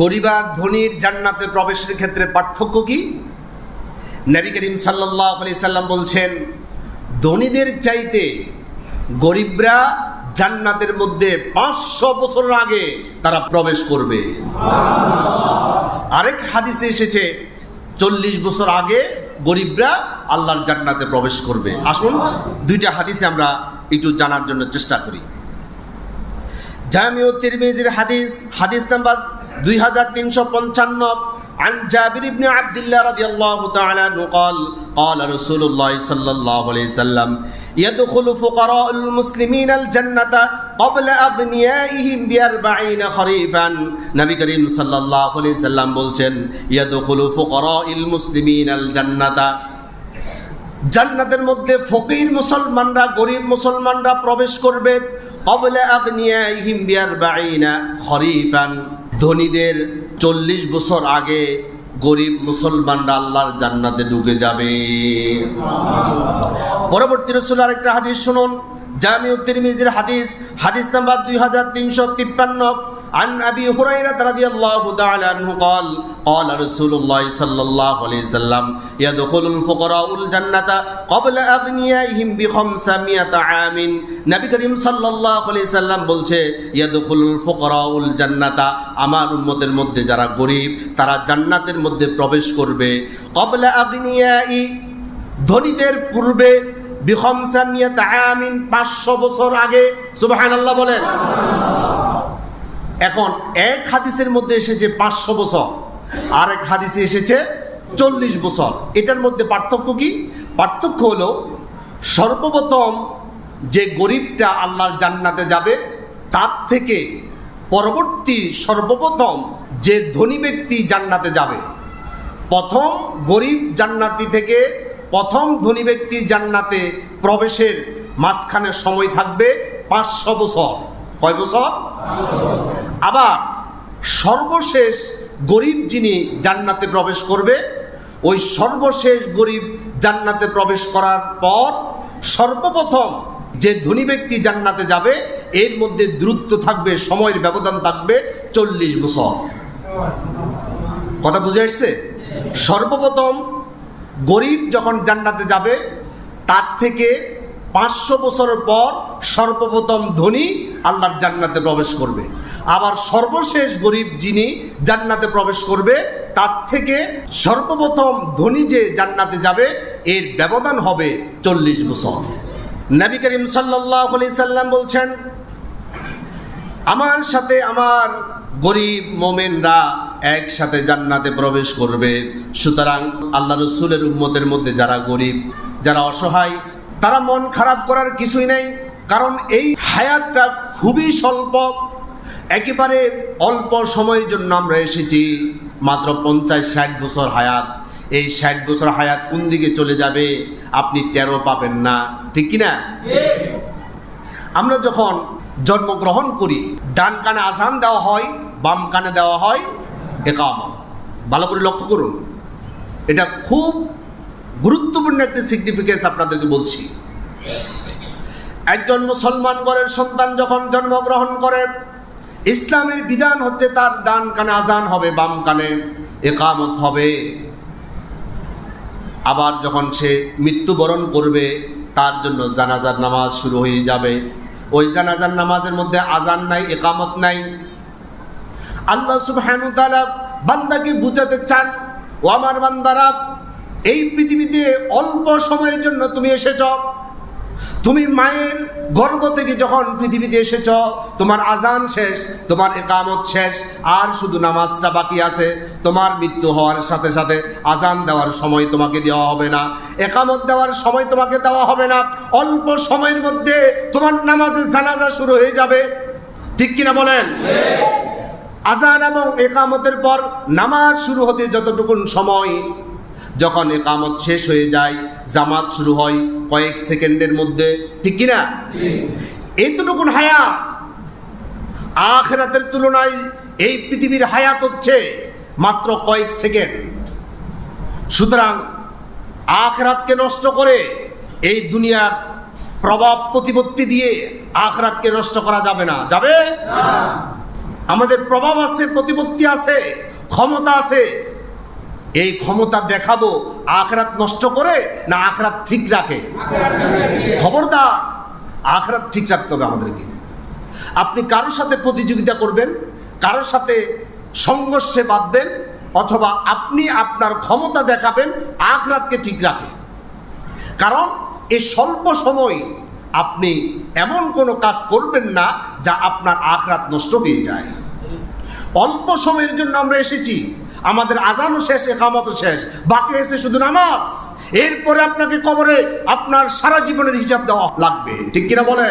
গরিবা ধনির জান্নাতে প্রবেশের ক্ষেত্রে পার্থক্য কি? নবী করিম সাল্লাহ আলি সাল্লাম বলছেন, ধনীদের চাইতে গরিবরা জান্নাতের মধ্যে পাঁচশো বছর আগে তারা প্রবেশ করবে। আরেক হাদিসে এসেছে, চল্লিশ বছর আগে গরিবরা আল্লাহর জান্নাতে প্রবেশ করবে। আসুন, দুইটা হাদিসে আমরা একটু জানার জন্য চেষ্টা করি। জামিউ তিরমিজির হাদিস হাদিস নাম্বার দুই হাজার তিনশো পঞ্চান্ন عن جابر بن عبد الله رضي الله تعالى عنه قال قال رسول الله صلى الله عليه وسلم يدخل فقراء المسلمين الجنة قبل أغنيائهم بأربعين خريفا نبي كريم صلى الله عليه وسلم বলছেন يدخل فقراء المسلمين الجنة জান্নাতের মধ্যে ফকির মুসলমানরা গরিব মুসলমানরা প্রবেশ করবে কবলে আগনিয়াহিম বিয়ারবাইনা খরিফান ধনীদের চল্লিশ বছর আগে গরিব মুসলমানরা আল্লাহর জান্নাতে ঢুকে যাবে। পরবর্তী রসুল আরেকটা হাদিস শুনুন, জামিউ তিরমিজির হাদিস হাদিস নাম্বার দুই হাজার তিনশো তিপ্পান্ন। عن أبي هريرة رضي الله تعالى عنه قال قال رسول الله صلى الله عليه وسلم يدخل الفقراء الجنة قبل أغنيائهم بخمسمائة عام নবী করিম সাল্লাল্লাহু আলাইহি সাল্লাম বলছে ইয়াদখুলুল ফুকরাউল জান্নাতা আমার উম্মতের মধ্যে যারা গরিব তারা জান্নাতের মধ্যে প্রবেশ করবে কবলা আগনিয়াই ধনীদের পূর্বে বিখমসামিয়াত আমিন পাঁচশো বছর আগে সুবহানাল্লাহ বলেন এখন এক হাদিসের মধ্যে এসেছে পাঁচশো বছর আর এক হাদিসে এসেছে চল্লিশ বছর। এটার মধ্যে পার্থক্য কি? পার্থক্য হলো সর্বপ্রথম যে গরিবটা আল্লাহর জান্নাতে যাবে, তার থেকে পরবর্তী সর্বপ্রথম যে ধনী ব্যক্তি জান্নাতে যাবে। প্রথম গরিব জান্নাতি থেকে প্রথম ধনী ব্যক্তি জান্নাতে প্রবেশের মাঝখানে সময় থাকবে পাঁচশো বছর। কয় বছর? আবার সর্বশেষ গরিব যিনি জান্নাতে প্রবেশ করবে, ওই সর্বশেষ গরিব জান্নাতে প্রবেশ করার পর সর্বপ্রথম যে ধনী ব্যক্তি জান্নাতে যাবে, এর মধ্যে দূরত্ব থাকবে, সময়ের ব্যবধান থাকবে চল্লিশ বছর। কথা বুঝে আসছে? সর্বপ্রথম গরিব যখন জান্নাতে যাবে, তার থেকে পাঁচশো বছর পর সর্বপ্রথম ধনী আল্লাহর জান্নাতে প্রবেশ করবে। আবার সর্বশেষ গরিব যিনি জান্নাতে প্রবেশ করবে, তার থেকে সর্বপ্রথম ধনী যে জান্নাতে যাবে, এর ব্যবধান হবে চল্লিশ বছর। নবী করিম সাল্লাহ সাল্লাম বলছেন, আমার সাথে আমার গরিব মোমেনরা একসাথে জান্নাতে প্রবেশ করবে। সুতরাং আল্লাহ রসুলের উম্মতের মধ্যে যারা গরিব, যারা অসহায় তারা মন খারাপ করার কিছুই নেই, কারণ এই হায়াতটা খুবই স্বল্প। একেবারে অল্প সময়ের জন্য আমরা এসেছি, মাত্র পঞ্চাশ ষাট বছর হায়াত। এই ষাট বছর হায়াত কোন দিকে চলে যাবে, আপনি তেরো পাবেন না। ঠিক কিনা? আমরা যখন জন্মগ্রহণ করি, ডান কানে আসান দেওয়া হয়, বাম কানে দেওয়া হয় একাম ভালো করে লক্ষ্য করুন। এটা খুব গুরুত্বপূর্ণ একটি সিগনিফিকেন্স আপনাদেরকে বলছি। একজন মুসলমান ঘরের সন্তান যখন জন্মগ্রহণ করে, ইসলামের বিধান হচ্ছে তার ডান কানে আজান হবে, বাম কানে একামত হবে। আবার যখন সে মৃত্যুবরণ করবে, তার জন্য জানাজার নামাজ শুরু হয়ে যাবে। ওই জানাজার নামাজের মধ্যে আজান নাই, একামত নাই। আল্লাহ সুবহানু তাআলা বান্দাকে বুঝাতে চান, ও আমার বান্দারা এই পৃথিবীতে অল্প সময়ের জন্য তুমি এসেছ। তুমি মায়ের গর্ভ থেকে যখন পৃথিবীতে এসেছ, তোমার আজান শেষ, তোমার একামত শেষ, আর শুধু নামাজটা বাকি আছে। তোমার মৃত্যু হওয়ার সাথে সাথে আজান দেওয়ার সময় তোমাকে দেওয়া হবে না। একামত দেওয়ার সময় তোমাকে দেওয়া হবে না। অল্প সময়ের মধ্যে তোমার নামাজের জানাজা শুরু হয়ে যাবে। ঠিক কিনা বলেন? আজান এবং একামতের পর নামাজ শুরু হতে যতটুকুন সময় যখন একামত শেষ হয়ে যায় জামাত শুরু হয় কয়েক সেকেন্ডের মধ্যে। ঠিক কিনা? এইতটুকুন হায়াত আখেরাতের তুলনায় এই পৃথিবীর হায়াত হচ্ছে মাত্র কয়েক সেকেন্ড। সুতরাং আখরাতকে নষ্ট করে এই দুনিয়ার প্রভাব প্রতিপত্তি দিয়ে আখরাতকে নষ্ট করা যাবে না। যাবে? আমাদের প্রভাব আছে প্রতিপত্তি আছে ক্ষমতা আছে এই ক্ষমতা দেখাবো আখরাত নষ্ট করে না আখরাত ঠিক রাখে? খবরদার, আখরাত ঠিক রাখতে হবে আমাদেরকে। আপনি কারোর সাথে প্রতিযোগিতা করবেন, কারোর সাথে সংঘর্ষে বাঁধবেন, অথবা আপনি আপনার ক্ষমতা দেখাবেন আখরাতকে ঠিক রাখে। কারণ এই স্বল্প সময় আপনি এমন কোনো কাজ করবেন না যা আপনার আখরাত নষ্ট হয়ে যায়। অল্প সময়ের জন্য আমরা এসেছি। আমাদের আজানও শেষ, একামতও শেষ। বাকি এসে শুধু নামাজ। এরপরে আপনাকে কবরে আপনার সারা জীবনের হিসাব দেওয়া লাগবে। ঠিক কিনা বলে